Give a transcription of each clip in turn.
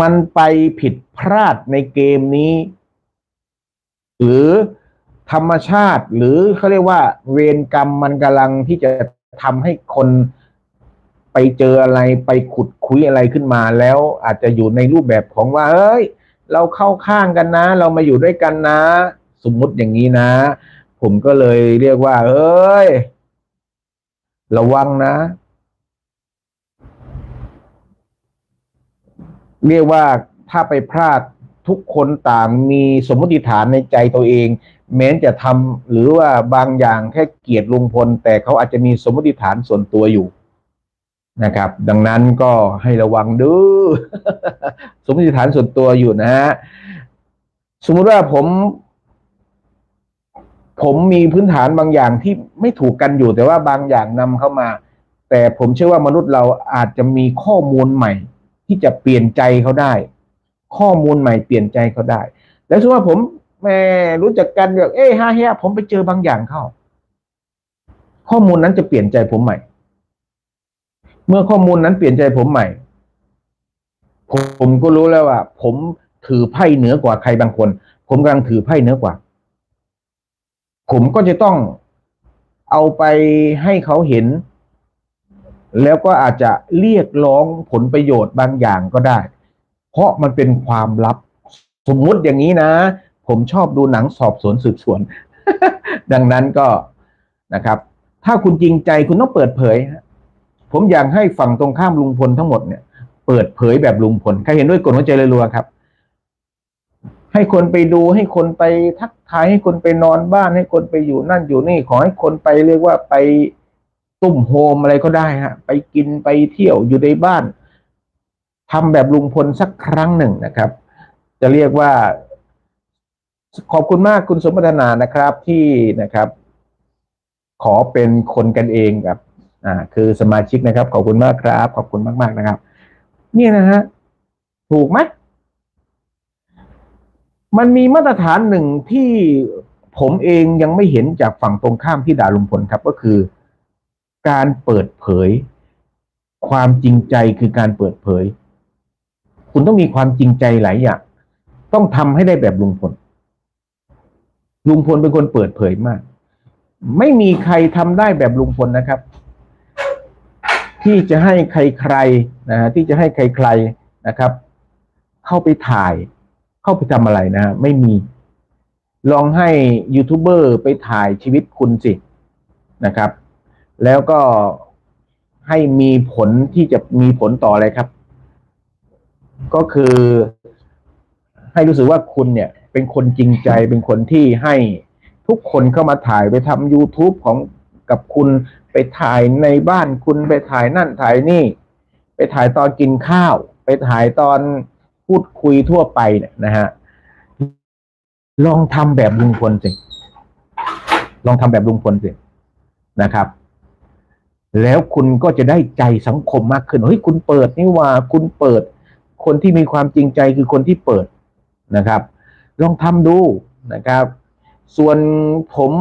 มันไปผิดพลาดในเกมนี้ หรือธรรมชาติ หรือเขาเรียกว่า เวรกรรมมันกำลังที่จะทำให้คนไปเจออะไรไปขุดคุยอะไรขึ้นมา แล้วอาจจะอยู่ในรูปแบบของว่าเอ้ย เราเข้าข้างกันนะ เรามาอยู่ด้วยกันนะ สมมุติอย่างนี้นะ ผมก็เลยเรียกว่า เอ้ย ระวังนะ เรียกว่าถ้าไปพลาดทุกคนต่างมีสมมติฐานในใจตัวเอง แม้จะทำหรือว่าบางอย่างแค่เกลียดลุงพล แต่เขาอาจจะมีสมมติฐานส่วนตัวอยู่นะครับ ดังนั้นก็ให้ระวังดูสมมติฐานส่วนตัวอยู่นะฮะสมมุติว่าผม ผมมีพื้นฐานบางอย่างที่ไม่ถูกกันอยู่ แต่ว่าบางอย่างนำเข้ามา แต่ผมเชื่อว่ามนุษย์เราอาจจะมีข้อมูลใหม่ ที่จะเปลี่ยนใจเขาได้ ข้อมูลใหม่เปลี่ยนใจเขาได้ แล้วสมมติว่าผมแม่รู้จักกันแบบเอ้ฮาเฮียผมไปเจอบางอย่างเข้า ข้อมูลนั้นจะเปลี่ยนใจผมใหม่ เมื่อข้อมูลนั้นเปลี่ยนใจผมใหม่ ผมก็รู้แล้วว่า ผมถือไพ่เหนือกว่าใครบางคน ผมกำลังถือไพ่เหนือกว่า ผมก็จะต้องเอาไปให้เขาเห็น แล้วก็อาจจะเรียกร้องผลประโยชน์บางอย่างก็ได้ เพราะมันเป็นความลับ สมมุติอย่างนี้นะ ผมชอบดูหนังสอบสวนสืบสวน ดังนั้นก็นะครับ ถ้าคุณจริงใจคุณต้องเปิดเผย ผมอยากให้ฝั่งตรงข้ามลุงพลทั้งหมดเนี่ย เปิดเผยแบบลุงพลใครเห็นด้วยกดหัวใจรัวๆครับ ให้คนไปดูให้คนไปทักทายให้คนไปนอนบ้านให้คนไปอยู่นั่นอยู่นี่ขอให้คนไปเรียกว่าไป ตุ้มโฮมอะไรก็ได้ฮะ ไปกินไปเที่ยวอยู่ในบ้านทำแบบลุงพลสักครั้งหนึ่งนะครับ จะเรียกว่า ขอบคุณมากคุณสมบัตินานะครับที่นะครับ ขอเป็นคนกันเองกับ อ่า คือสมาชิกนะครับ ขอบคุณมากครับ ขอบคุณมาก ๆนะครับนี่นะฮะถูกไหมมันมีมาตรฐานหนึ่งที่ผมเองยังไม่เห็นจากฝั่งตรงข้ามที่ด่าลุงพลครับ ก็คือ การเปิดเผย ความจริงใจคือการเปิดเผย คุณต้องมีความจริงใจหลายอย่างต้องทำให้ได้แบบลุงพลลุงพลเป็นคนเปิดเผยมาก ไม่มีใครทำได้แบบลุงพลนะครับ ที่จะให้ใครๆนะที่จะให้ใครๆนะครับ เข้าไปถ่าย เข้าไปทำอะไรนะฮะไม่มีลองให้ยูทูบเบอร์ไปถ่ายชีวิตคุณสินะครับ แล้วก็ให้มีผลที่จะมีผลต่ออะไรครับ ก็คือให้รู้สึกว่าคุณเนี่ย เป็นคนจริงใจเป็นคนที่ให้ทุกคนเข้ามาถ่ายไปทำ YouTube ของกับคุณไปถ่ายในบ้านคุณไปถ่ายนั่นถ่ายนี่ ไปถ่ายตอนกินข้าว ไปถ่ายตอนพูดคุยทั่วไปเนี่ยนะฮะลองทำแบบลุงพลสิลองทำแบบลุงพลสินะครับ แล้วคุณก็จะได้ใจสังคมมากขึ้นเฮ้ยคุณเปิดนี่ว่าคุณเปิด คนที่มีความจริงใจคือคนที่เปิดนะครับ ลองทำดูนะครับ ส่วนผม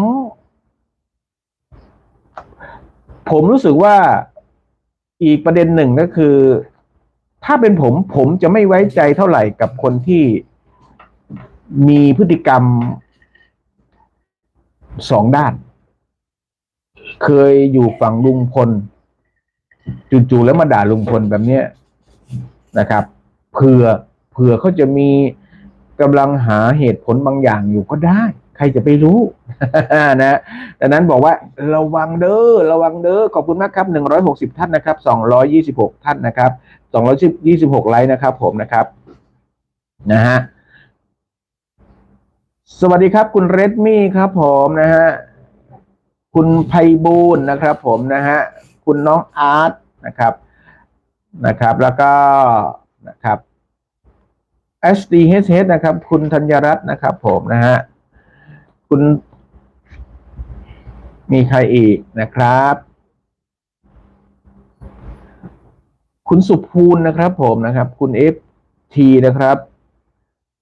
ผมรู้สึกว่าอีกประเด็นหนึ่งก็คือ ถ้าเป็นผมผมจะไม่ไว้ใจเท่าไหร่กับคนที่มีพฤติกรรมสองด้าน เคยอยู่ฝั่งลุงพลจู่ๆแล้วมาด่าลุงพลแบบเนี้ยนะครับเผื่อเผื่อเขาจะมีกำลังหาเหตุผลบางอย่างอยู่ก็ได้ ใครจะไปรู้นะดังนั้นบอกว่าระวังเด้อระวังเด้อขอบคุณมากครับหนึ่งร้อยหกสิบท่านนะครับสองร้อยี่สิบหกท่านนะครับสองร้อยยี่สิบหกไลค์นะครับ ผมนะครับนะฮะสวัสดีครับคุณเรดมี่ครับผมนะฮะ คุณไพบูลย์นะครับผมนะฮะคุณน้องอาร์ตนะครับนะครับ แล้วก็นะครับ HDHH นะครับ คุณธัญรัตน์นะครับผมนะฮะคุณมีใครอีกนะครับ คุณสุภูลนะครับผมนะครับ คุณเอฟทีนะครับ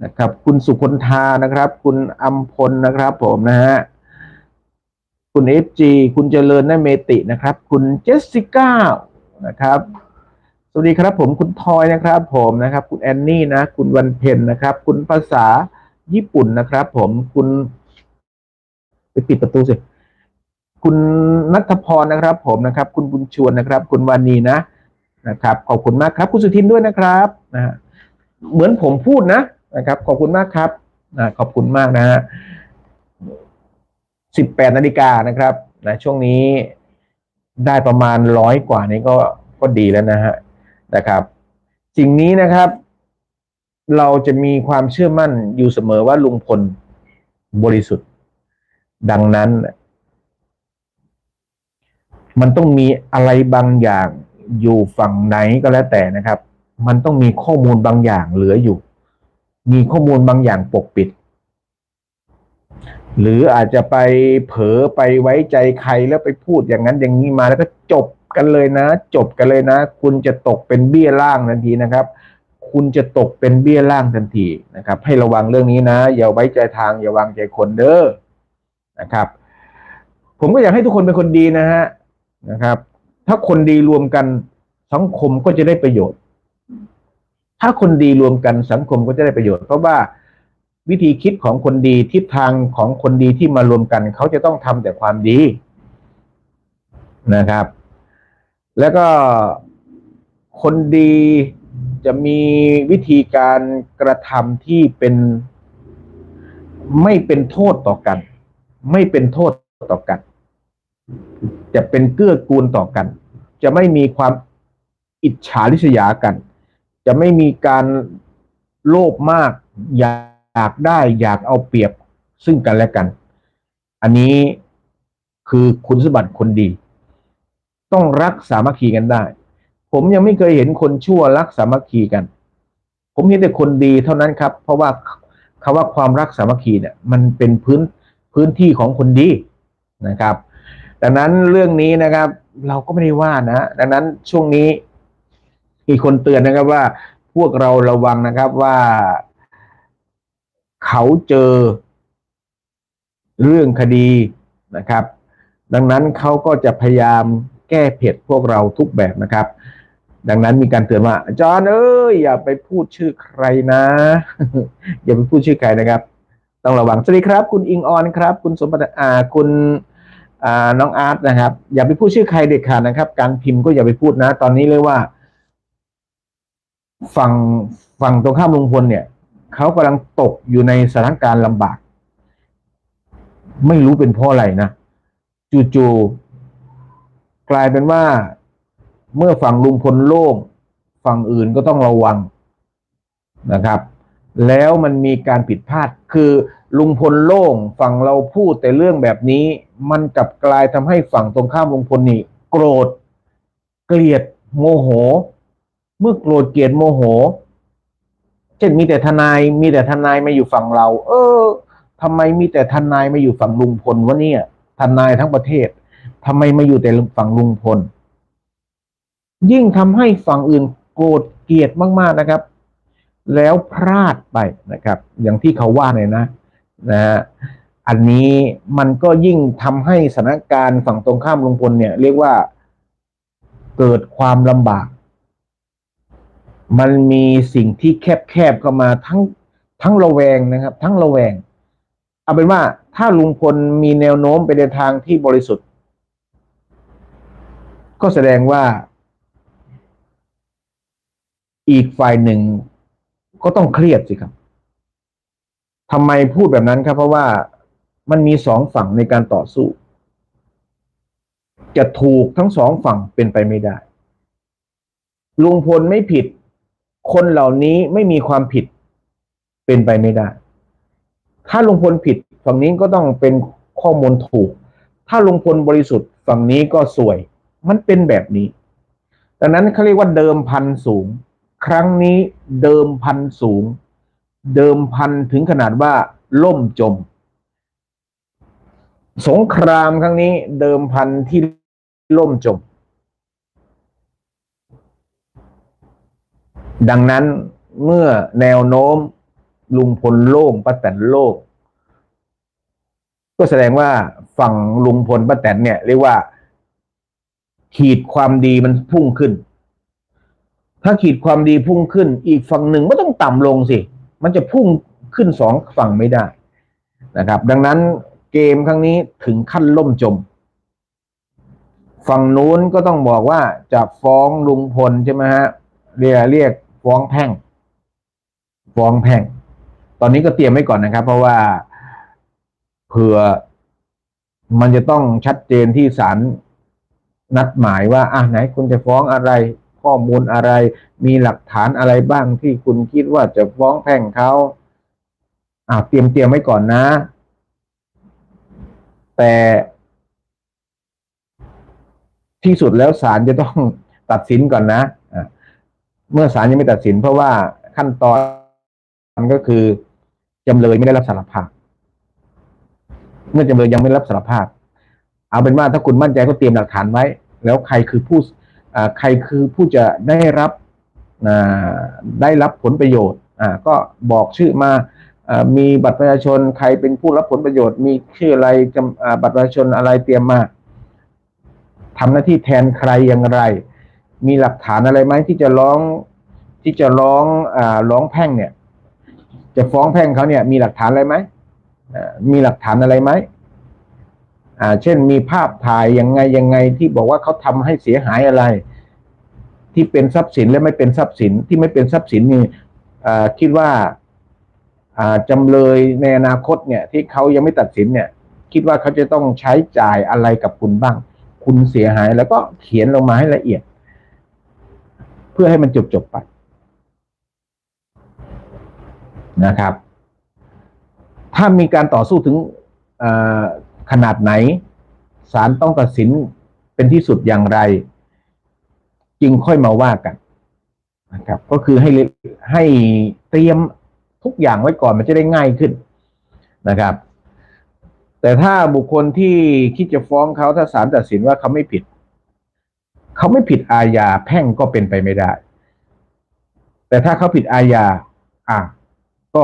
นะครับ คุณสุคนธานะครับ คุณอัมพลนะครับผมนะฮะ คุณเอฟจีคุณเจริญนเมตินะครับ คุณเจสสิก้านะครับ สวัสดีครับผมคุณทอยนะครับ ผมนะครับ คุณแอนนี่นะ คุณวันเพ็ญนะครับ คุณภาษาญี่ปุ่นนะครับ ผมคุณไปปิดประตูสิคุณนัทพรนะครับ ผมนะครับ คุณบุญชวนนะครับ คุณวานีนะนะครับ ขอบคุณมากครับ คุณสุทินด้วยนะครับนะเหมือนผมพูดนะนะครับ ขอบคุณมากครับนะขอบคุณมากนะฮะ สิบแปดนาฬิกานะครับนะช่วงนี้ได้ประมาณร้อยกว่านี้ก็ก็ดีแล้วนะฮะนะครับ สิ่งนี้นะครับ เราจะมีความเชื่อมั่นอยู่เสมอว่าลุงพลบริสุทธิ์ ดังนั้น มันต้องมีอะไรบางอย่างอยู่ฝั่งไหนก็แล้วแต่นะครับ มันต้องมีข้อมูลบางอย่างเหลืออยู่ มีข้อมูลบางอย่างปกปิด หรืออาจจะไปเผลอไปไว้ใจใครแล้วไปพูดอย่างนั้นอย่างนี้มาแล้วก็จบกันเลยนะ จบกันเลยนะ คุณจะตกเป็นเบี้ยล่างทันทีนะครับ คุณจะตกเป็นเบี้ยล่างทันทีนะครับ ให้ระวังเรื่องนี้นะ อย่าไว้ใจทาง อย่าวางใจคนเด้อนะครับ ผมก็อยากให้ทุกคนเป็นคนดีนะฮะนะครับ ถ้าคนดีรวมกันสังคมก็จะได้ประโยชน์ ถ้าคนดีรวมกันสังคมก็จะได้ประโยชน์ เพราะว่า วิธีคิดของคนดีทิศทางของคนดีที่มารวมกัน เขาจะต้องทำแต่ความดีนะครับ แล้วก็คนดีจะมีวิธีการกระทำที่เป็นไม่เป็นโทษต่อกัน ไม่เป็นโทษต่อกัน จะเป็นเกื้อกูลต่อกัน จะไม่มีความอิจฉาริษยากัน จะไม่มีการโลภมากอยากากได้อยากเอาเปรียบซึ่งกันและกัน อันนี้คือคุณสมบัติคนดี ต้องรักสามัคคีกันได้ ผมยังไม่เคยเห็นคนชั่วรักสามัคคีกัน ผมเห็นแต่คนดีเท่านั้นครับ เพราะว่าคำว่าความรักสามัคคีเนี่ยมันเป็นพื้นพื้นที่ของคนดีนะครับดังนั้นเรื่องนี้นะครับ เราก็ไม่ได้ว่านะ ดังนั้นช่วงนี้มีคนเตือนนะครับว่าพวกเราระวังนะครับว่า เขาเจอเรื่องคดีนะครับ ดังนั้นเขาก็จะพยายามแก้เผ็ดพวกเราทุกแบบนะครับ ดังนั้นมีการเตือนว่าจารย์เอ้ยอย่าไปพูดชื่อใครนะ อย่าไปพูดชื่อใครนะครับ ต้องระวังสวัสดีครับ คุณอิงออนครับ คุณสมบัติอาคุณน้องอาร์ตนะครับ อย่าไปพูดชื่อใครเด็ดขาดนะครับ การพิมพ์ก็อย่าไปพูดนะ ตอนนี้เลยว่า ฝั่งฝั่งตรงข้ามลุงพลเนี่ย เขากำลังตกอยู่ในสถานการณ์ลำบาก ไม่รู้เป็นเพราะอะไรนะจู่ๆกลายเป็นว่า เมื่อฝั่งลุงพลโล่งฝั่งอื่นก็ต้องระวังนะครับ แล้วมันมีการผิดพลาดคือลุงพลโล่งฝั่งเราพูดแต่เรื่องแบบนี้ มันกลับกลายทำให้ฝั่งตรงข้ามลุงพลนี่โกรธ เกลียดโมโห เมื่อโกรธเกลียดโมโห เช่นมีแต่ทนายมีแต่ทนายมาอยู่ฝั่งเรา เออทำไมมีแต่ทนายมาอยู่ฝั่งลุงพลวะเนี่ยทนายทั้งประเทศทำไมมาอยู่แต่ฝั่งลุงพล ยิ่งทำให้ฝั่งอื่นโกรธเกลียดมาก ๆนะครับ แล้วพลาดไปนะครับ อย่างที่เขาว่าเนี่ยนะนะฮะอันนี้มันก็ยิ่งทำให้สถานการณ์ฝั่งตรงข้ามลุงพลเนี่ย เรียกว่าเกิดความลำบาก มันมีสิ่งที่แคบๆเข้ามาทั้งทั้งระแวงนะครับ ทั้งระแวง เอาเป็นว่าถ้าลุงพลมีแนวโน้มไปในทางที่บริสุทธิ์ ก็แสดงว่า อีกฝ่ายหนึ่งก็ต้องเครียดสิครับทำไมพูดแบบนั้นครับ เพราะว่ามันมีสองฝั่งในการต่อสู้ จะถูกทั้งสองฝั่งเป็นไปไม่ได้ลุงพลไม่ผิด คนเหล่านี้ไม่มีความผิดเป็นไปไม่ได้ ถ้าลุงพลผิดฝั่งนี้ก็ต้องเป็นข้อมูลถูก ถ้าลุงพลบริสุทธิ์ฝั่งนี้ก็สวย มันเป็นแบบนี้ ดังนั้นเขาเรียกว่าเดิมพันสูง ครั้งนี้เดิมพันสูง เดิมพันถึงขนาดว่าล่มจม สงครามครั้งนี้เดิมพันที่ล่มจม ดังนั้นเมื่อแนวโน้มลุงพลโล่งป้าแตนโล่งก็แสดงว่าฝั่งลุงพลป้าแตนเนี่ยเรียกว่า ขีดความดีมันพุ่งขึ้น ถ้าขีดความดีพุ่งขึ้น อีกฝั่งหนึ่งก็ต้องต่ำลงสิ มันจะพุ่งขึ้นสองฝั่งไม่ได้นะครับ ดังนั้นเกมครั้งนี้ถึงขั้นล่มจม ฝั่งนู้นก็ต้องบอกว่าจะฟ้องลุงพลใช่ไหมฮะเรียกเรียก ฟ้องแพ่ง ฟ้องแพ่ง ตอนนี้ก็เตรียมไว้ก่อนนะครับ เพราะว่าเผื่อมันจะต้องชัดเจนที่ศาลนัดหมายว่าอะไหนคุณจะฟ้องอะไร ข้อมูลอะไร มีหลักฐานอะไรบ้างที่คุณคิดว่าจะฟ้องแพ่งเขาอ่าเตรียมเตรียมไว้ก่อนนะ แต่ที่สุดแล้วศาลจะต้องตัดสินก่อนนะอะ เมื่อศาลยังไม่ตัดสิน เพราะว่าขั้นตอนก็คือจำเลยไม่ได้รับสารภาพ เมื่อจำเลยยังไม่รับสารภาพ เอาเป็นว่าถ้าคุณมั่นใจก็เตรียมหลักฐานไว้ แล้วใครคือผู้ใครคือผู้จะได้รับได้รับผลประโยชน์อ่าก็บอกชื่อมาอมีบัตรประชาชนใครเป็นผู้รับผลประโยชน์ มีชื่ออะไรบัตรประชาชนอะไรเตรียมมาทำหน้าที่แทนใครอย่างไร มีหลักฐานอะไรไหมที่จะร้องที่จะร้องอ่าร้องแพ่งเนี่ย จะฟ้องแพ่งเขาเนี่ย มีหลักฐานอะไรไหมมีหลักฐานอะไรไหมอ่า เช่นมีภาพถ่ายยังไงยังไงที่บอกว่าเขาทำให้เสียหายอะไร ที่เป็นทรัพย์สินและไม่เป็นทรัพย์สินที่ไม่เป็นทรัพย์สินนี่อ่าคิดว่าอ่าจำเลยในอนาคตเนี่ย ที่เขายังไม่ตัดสินเนี่ย คิดว่าเขาจะต้องใช้จ่ายอะไรกับคุณบ้าง คุณเสียหายแล้วก็เขียนลงมาให้ละเอียด เพื่อให้มันจบจบไปนะครับ ถ้ามีการต่อสู้ถึงขนาดไหนศาลต้องตัดสินเป็นที่สุดอย่างไร จึงค่อยมาว่ากันนะครับ ก็คือให้ให้เตรียมทุกอย่างไว้ก่อนมันจะได้ง่ายขึ้นนะครับ แต่ถ้าบุคคลที่คิดจะฟ้องเขาถ้าศาลตัดสินว่าเขาไม่ผิด เขาไม่ผิดอาญาแพ่งก็เป็นไปไม่ได้ แต่ถ้าเขาผิดอาญาอะก็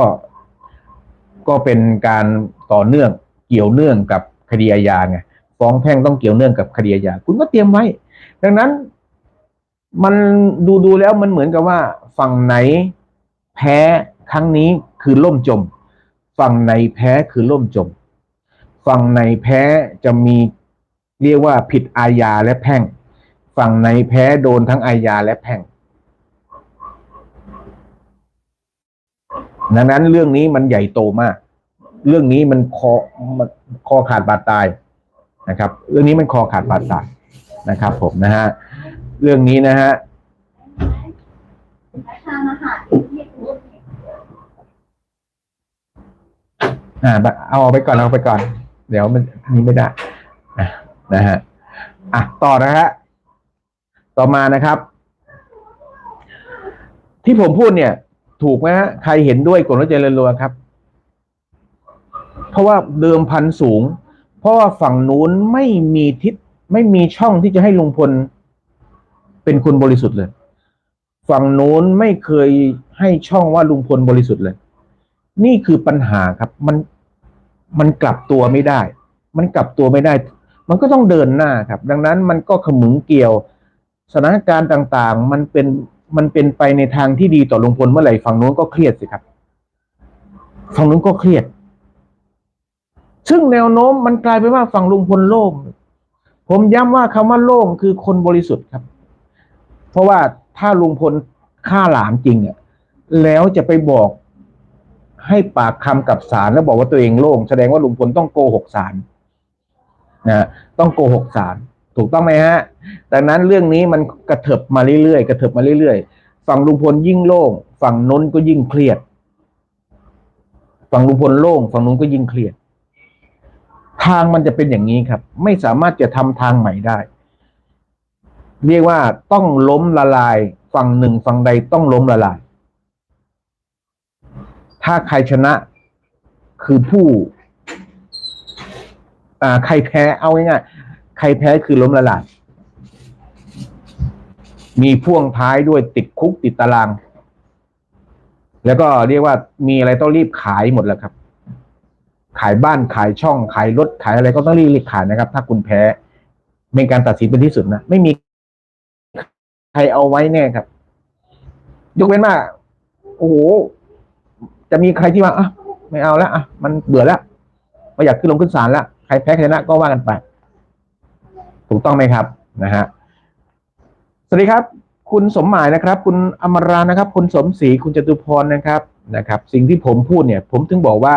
ก็เป็นการต่อเนื่องเกี่ยวเนื่องกับคดีอาญาไงฟ้องแพ่งต้องเกี่ยวเนื่องกับคดีอาญาคุณก็เตรียมไว้ ดังนั้น มันดูดูแล้วมันเหมือนกับว่า ฝั่งไหนแพ้ครั้งนี้คือล่มจม ฝั่งไหนแพ้คือล่มจม ฝั่งไหนแพ้จะมีเรียกว่าผิดอาญาและแพ่ง ฝั่งไหนแพ้โดนทั้งอาญาและแพ่งดังนั้นเรื่องนี้มันใหญ่โตมาก เรื่องนี้มันคอมันคอขาดบาดตายนะครับ เรื่องนี้มันคอขาดบาดตายนะครับ ผมนะฮะ เรื่องนี้นะฮะอ่าเอาออกไปก่อนเอาไปก่อน เดี๋ยวมันนี้ไม่ได้นะฮะอะต่อนะฮะ ต่อมานะครับ ที่ผมพูดเนี่ย ถูกไหมฮะใครเห็นด้วยกดหัวใจรัวๆครับ เพราะว่าเดิมพันสูง เพราะว่าฝั่งนู้นไม่มีทิศไม่มีช่องที่จะให้ลุงพลเป็นคนบริสุทธิ์เลย ฝั่งนู้นไม่เคยให้ช่องว่าลุงพลบริสุทธิ์เลย นี่คือปัญหาครับ มันมันกลับตัวไม่ได้ มันกลับตัวไม่ได้ มันก็ต้องเดินหน้าครับ ดังนั้นมันก็ขมึงเกี่ยว สถานการณ์ต่างๆ มันเป็นมันเป็นไปในทางที่ดีต่อลุงพลเมื่อไหร่ฝั่งนู้นก็เครียดสิครับฝั่งนู้นก็เครียด ซึ่งแนวโน้มมันกลายเป็นว่าฝั่งลุงพลโล่งผมย้ำว่าคำว่าโล่งคือคนบริสุทธิ์ครับ เพราะว่าถ้าลุงพลฆ่าหลานจริงอะแล้วจะไปบอกให้ปากคำกับศาลแล้วบอกว่าตัวเองโล่งแสดงว่าลุงพลต้องโกหกศาลนะต้องโกหกศาล ถูกต้องไหมฮะดังนั้นเรื่องนี้มันกระเถิบมาเรื่อยๆกระเถิบมาเรื่อยๆฝั่งลุงพลยิ่งโล่งฝั่งนนก็ยิ่งเครียด ฝั่งลุงพลโล่ง ฝั่งน้นก็ยิ่งเครียด ทางมันจะเป็นอย่างนี้ครับ ไม่สามารถจะทำทางใหม่ได้ เรียกว่าต้องล้มละลาย ฝั่งหนึ่งฝั่งใดต้องล้มละลาย ถ้าใครชนะคือผู้ อ่า ใครแพ้เอาง่ายๆ ครแพ้คือล้มละลาย มีพ่วงท้ายด้วยติดคุกติดตาราง แล้วก็เรียกว่ามีอะไรต้องรีบขายหมดแล้วครับ ขายบ้านขายช่อง ขายรถขายอะไรก็ต้องรีบรีบขายนะครับ ถ้าคุณแพ้เป็นการตัดสินเป็นที่สุดนะไม่มีใครเอาไว้แน่ครับ ยกเว้นว่าโอ้โหจะมีใครที่ว่าอะไม่เอาแล้วอะมันเบื่อแล้วไม่อยากขึ้นลงขึ้นศาลแล้วใครแพ้ใครชนะก็ว่ากันไป ถูกต้องไหมครับนะฮะสวัสดีครับ คุณสมหมายนะครับ คุณอมรานะครับ คุณสมศรีคุณจตุพรนะครับนะครับ สิ่งที่ผมพูดเนี่ย ผมถึงบอกว่า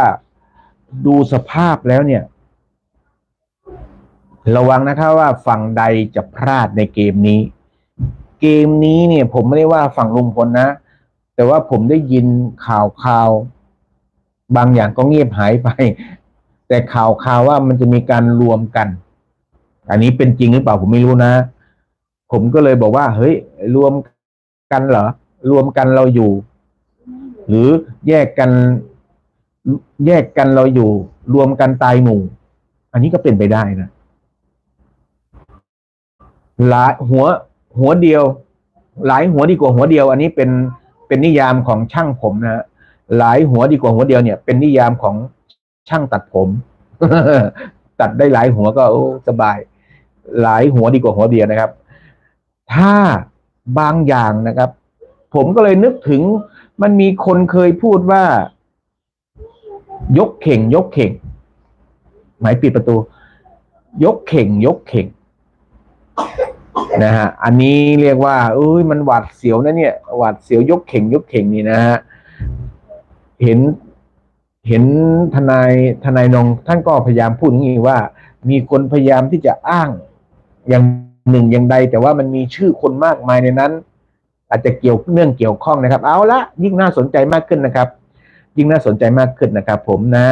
ดูสภาพแล้วเนี่ย ระวังนะครับว่าฝั่งใดจะพลาดในเกมนี้ เกมนี้เนี่ย ผมไม่ได้ว่าฝั่งลุงพลนะ แต่ว่าผมได้ยินข่าวข่าวบางอย่างก็เงียบหายไป แต่ข่าวข่าวว่ามันจะมีการรวมกัน อันนี้เป็นจริงหรือเปล่าผมไม่รู้นะ ผมก็เลยบอกว่า เฮ้ย รวมกันเหรอ รวมกันเราอยู่ หรือแยกกัน แยกกันเราอยู่ รวมกันตายหมู่ อันนี้ก็เป็นไปได้นะหลายหัว หัวเดียว หลายหัวดีกว่าหัวเดียว อันนี้เป็นเป็นนิยามของช่างผมนะฮะหลายหัวดีกว่าหัวเดียวเนี่ย เป็นนิยามของช่างตัดผม ตัดได้หลายหัวก็สบาย หลายหัวดีกว่าหัวเดียวนะครับ ถ้าบางอย่างนะครับ ผมก็เลยนึกถึงมันมีคนเคยพูดว่า ยกเข่ง ยกเข่ง หมายปิดประตู ยกเข่ง ยกเข่งนะฮะอันนี้เรียกว่าเอ้ยมันหวาดเสียวนะเนี่ยหวาดเสียวยกเข่ง ยกเข่งนี่นะฮะเห็นเห็นทนายทนายนงท่านก็พยายามพูดอย่างนี้ว่า มีคนพยายามที่จะอ้าง อย่างหนึ่งอย่างใด แต่ว่ามันมีชื่อคนมากมายในนั้น อาจจะเกี่ยวเนื่องเกี่ยวข้องนะครับ เอาละยิ่งน่าสนใจมากขึ้นนะครับ ยิ่งน่าสนใจมากขึ้นนะครับ ผมนะ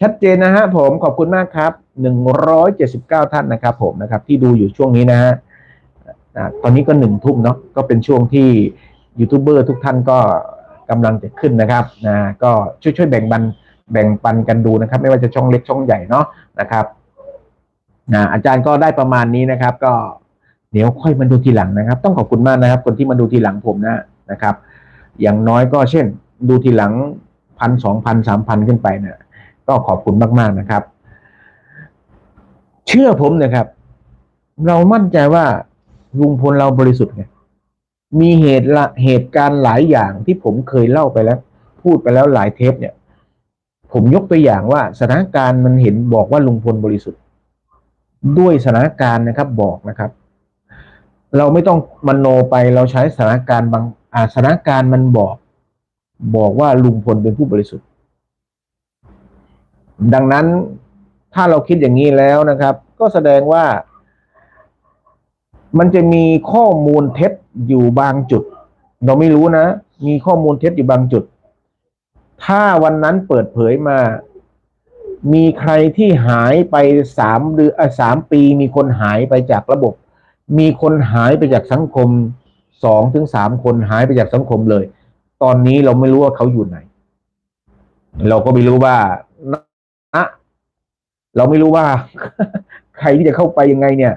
ชัดเจนนะฮะผมขอบคุณมากครับหนึ่งร้อยเจ็ดสิบเก้าท่านนะครับ ผมนะครับ ที่ดูอยู่ช่วงนี้นะฮะตอนนี้ก็หนึ่งทุ่มเนาะก็เป็นช่วงที่ยูทูบเบอร์ทุกท่านก็กำลังจะขึ้นนะครับนะก็ช่วยช่วยๆแบ่งบันแบ่งปันกันดูนะครับ ไม่ว่าจะช่องเล็กช่องใหญ่เนาะนะครับ นะอาจารย์ก็ได้ประมาณนี้นะครับ ก็เดี๋ยวค่อยมาดูทีหลังนะครับ ต้องขอบคุณมากนะครับ คนที่มาดูทีหลังผมนะนะครับ อย่างน้อยก็เช่น ดูทีหลังพันสองพันสามพันขึ้นไปเนี่ยก็ขอบคุณมากๆนะครับ เชื่อผมนะครับ เรามั่นใจว่าลุงพลเราบริสุทธิ์ไงมีเหตุละเหตุการณ์หลายอย่างที่ผมเคยเล่าไปแล้ว พูดไปแล้วหลายเทปเนี่ย ผมยกตัวอย่างว่าสถานการณ์มันเห็นบอกว่าลุงพลบริสุทธิ์ ด้วยสถานการณ์นะครับบอกนะครับ เราไม่ต้องมโนไปเราใช้สถานการณ์บางสถานการณ์มันบอก บอกว่าลุงพลเป็นผู้บริสุทธิ์ ดังนั้นถ้าเราคิดอย่างนี้แล้วนะครับ ก็แสดงว่า มันจะมีข้อมูลเท็จอยู่บางจุด เราไม่รู้นะ มีข้อมูลเท็จอยู่บางจุด ถ้าวันนั้นเปิดเผยมา มีใครที่หายไปสามเดือนเอ่อสามปี มีคนหายไปจากระบบ มีคนหายไปจากสังคมสองถึงสามคนหายไปจากสังคมเลย ตอนนี้เราไม่รู้ว่าเขาอยู่ไหน เราก็ไม่รู้ว่านะเราไม่รู้ว่า ใครที่จะเข้าไปยังไงเนี่ย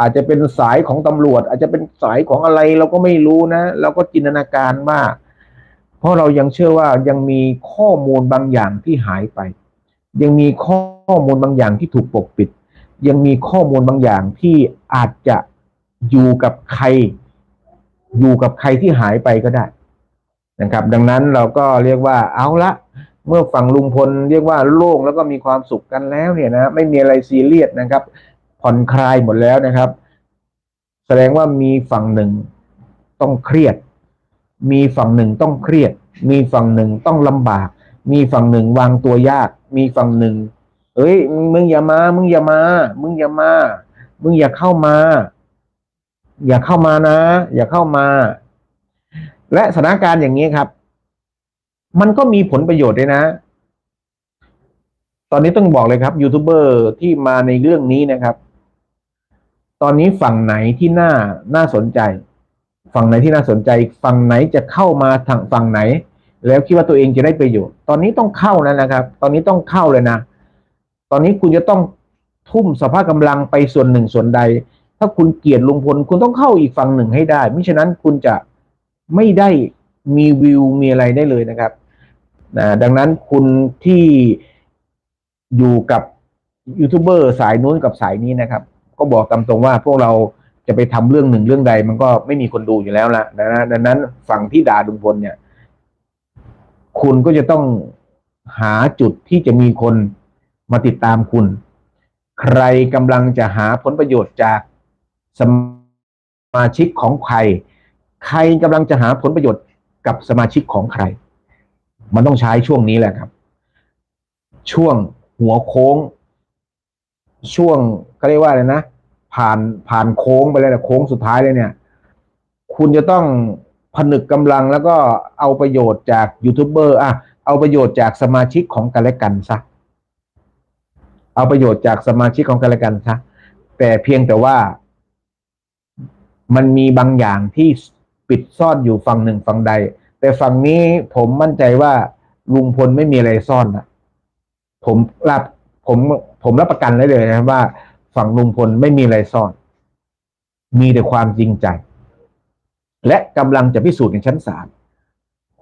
อาจจะเป็นสายของตำรวจ อาจจะเป็นสายของอะไร เราก็ไม่รู้นะเราก็จินตนาการว่า เพราะเรายังเชื่อว่ายังมีข้อมูลบางอย่างที่หายไป ยังมีข้อมูลบางอย่างที่ถูกปกปิด ยังมีข้อมูลบางอย่างที่อาจจะอยู่กับใคร อยู่กับใครที่หายไปก็ได้นะครับ ดังนั้นเราก็เรียกว่าเอาละเมื่อฝั่งลุงพลเรียกว่าโล่งแล้วก็มีความสุขกันแล้วเนี่ยนะไม่มีอะไรซีเรียสนะครับ ผ่อนคลายหมดแล้วนะครับ แสดงว่ามีฝั่งหนึ่งต้องเครียด มีฝั่งหนึ่งต้องเครียด มีฝั่งหนึ่งต้องลำบาก มีฝั่งหนึ่งวางตัวยาก มีฝั่งหนึ่งเอ้ยมึงอย่ามา มึงอย่ามา มึงอย่ามา มึงอย่าเข้ามา อย่าเข้ามานะ อย่าเข้ามา และสถานการณ์อย่างนี้ครับ มันก็มีผลประโยชน์ด้วยนะ ตอนนี้ต้องบอกเลยครับยูทูบเบอร์ที่มาในเรื่องนี้นะครับ ตอนนี้ฝั่งไหนที่น่าน่าสนใจ ฝั่งไหนที่น่าสนใจ ฝั่งไหนจะเข้ามาทางฝั่งไหน แล้วคิดว่าตัวเองจะได้ประโยชน์ ตอนนี้ต้องเข้านะนะครับ ตอนนี้ต้องเข้าเลยนะ ตอนนี้คุณจะต้องทุ่มสภาพกำลังไปส่วนหนึ่งส่วนใด ถ้าคุณเกลียดลุงพลคุณต้องเข้าอีกฝั่งหนึ่งให้ได้มิฉะนั้นคุณจะไม่ได้มีวิวมีอะไรได้เลยนะครับนะดังนั้นคุณที่อยู่กับยูทูบเบอร์สายนู้นกับสายนี้นะครับ ก็บอกตามตรงว่าพวกเราจะไปทำเรื่องหนึ่งเรื่องใด มันก็ไม่มีคนดูอยู่แล้วละนะดังนั้นฝั่งที่ด่าลุงพลเนี่ย คุณก็จะต้องหาจุดที่จะมีคนมาติดตามคุณ ใครกำลังจะหาผลประโยชน์จากสมาชิกของใคร ใครกำลังจะหาผลประโยชน์กับสมาชิกของใคร มันต้องใช้ช่วงนี้แหละครับ ช่วงหัวโค้ง ช่วงเขาเรียกว่าอะไรนะ ผ่านผ่านโค้งไปเลยนะโค้งสุดท้ายเลยเนี่ย คุณจะต้อง ผนึกกำลังแล้วก็เอาประโยชน์จากยูทูบเบอร์อะเอาประโยชน์จากสมาชิกของกันและกันซะเอาประโยชน์จากสมาชิกของกันและกันซะแต่เพียงแต่ว่า มันมีบางอย่างที่ปิดซ่อนอยู่ฝั่งหนึ่งฝั่งใด แต่ฝั่งนี้ผมมั่นใจว่าลุงพลไม่มีอะไรซ่อนนะผมรับผมผมรับประกันได้เลยนะว่า ฝั่งลุงพลไม่มีอะไรซ่อน มีแต่ความจริงใจ และกำลังจะพิสูจน์ในชั้นศาล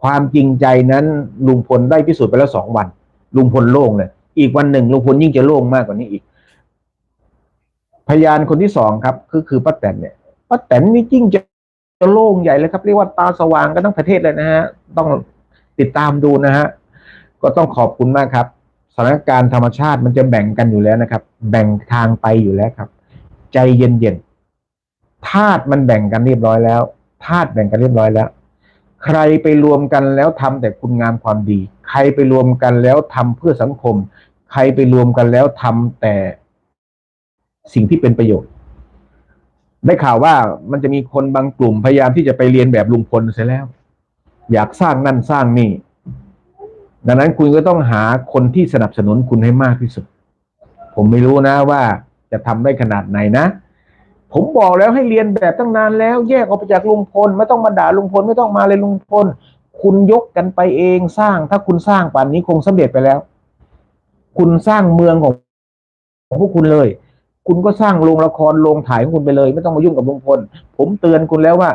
ความจริงใจนั้นลุงพลได้พิสูจน์ไปแล้วสองวัน ลุงพลโล่งเลยอีกวันหนึ่งลุงพลยิ่งจะโล่งมากกว่านี้อีก พยานคนที่สองครับคือคือป้าแตนเนี่ยป้าแตนนี่ยิ่งจะจะโล่งใหญ่เลยครับ เรียกว่าตาสว่างกันทั้งประเทศเลยนะฮะ ต้องติดตามดูนะฮะ ก็ต้องขอบคุณมากครับสถานการณ์ธรรมชาติมันจะแบ่งกันอยู่แล้วนะครับ แบ่งทางไปอยู่แล้วครับ ใจเย็นๆธาตุมันแบ่งกันเรียบร้อยแล้ว ธาตุแบ่งกันเรียบร้อยแล้ว ใครไปรวมกันแล้วทำแต่คุณงามความดี ใครไปรวมกันแล้วทำเพื่อสังคม ใครไปรวมกันแล้วทำแต่สิ่งที่เป็นประโยชน์ ได้ข่าวว่ามันจะมีคนบางกลุ่มพยายามที่จะไปเรียนแบบลุงพลเสียแล้ว อยากสร้างนั่นสร้างนี่ ดังนั้นคุณก็ต้องหาคนที่สนับสนุนคุณให้มากที่สุด ผมไม่รู้นะว่าจะทำได้ขนาดไหนนะ ผมบอกแล้วให้เรียนแบบตั้งนานแล้ว แยกออกไปจากลุงพล ไม่ต้องมาด่าลุงพลไม่ต้องมาเลยลุงพล คุณยกกันไปเองสร้าง ถ้าคุณสร้างป่านนี้คงสำเร็จไปแล้ว คุณสร้างเมืองของของพวกคุณเลย คุณก็สร้างโรงละครโรงถ่ายของคุณไปเลย ไม่ต้องมายุ่งกับลุงพล ผมเตือนคุณแล้วว่า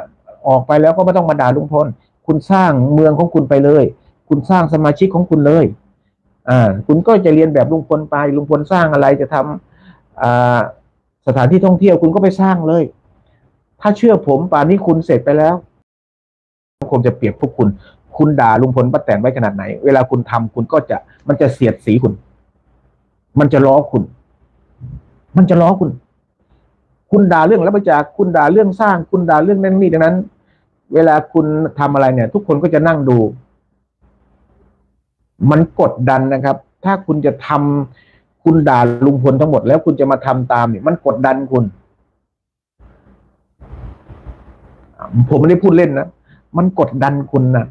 ออกไปแล้วก็ไม่ต้องมาด่าลุงพล คุณสร้างเมืองของคุณไปเลย คุณสร้างสมาชิกของคุณเลย อ่า คุณก็จะเรียนแบบลุงพลไปลุงพลสร้างอะไรจะทำอ่า สถานที่ท่องเที่ยวคุณก็ไปสร้างเลย ถ้าเชื่อผมป่านนี้คุณเสร็จไปแล้วคงจะเปรียบพวกคุณ คุณด่าลุงพลป้าแตนไว้ขนาดไหน เวลาคุณทำคุณก็จะมันจะเสียดสีคุณ มันจะล้อคุณ มันจะล้อคุณ คุณด่าเรื่องรับบริจาคคุณด่าเรื่องสร้าง คุณด่าเรื่องนั้นนี่ดังนั้น เวลาคุณทำอะไรเนี่ย ทุกคนก็จะนั่งดู มันกดดันนะครับ ถ้าคุณจะทำ คุณด่าลุงพลทั้งหมดแล้วคุณจะมาทำตามเนี่ยมันกดดันคุณ ผมไม่ได้พูดเล่นนะ มันกดดันคุณน่ะ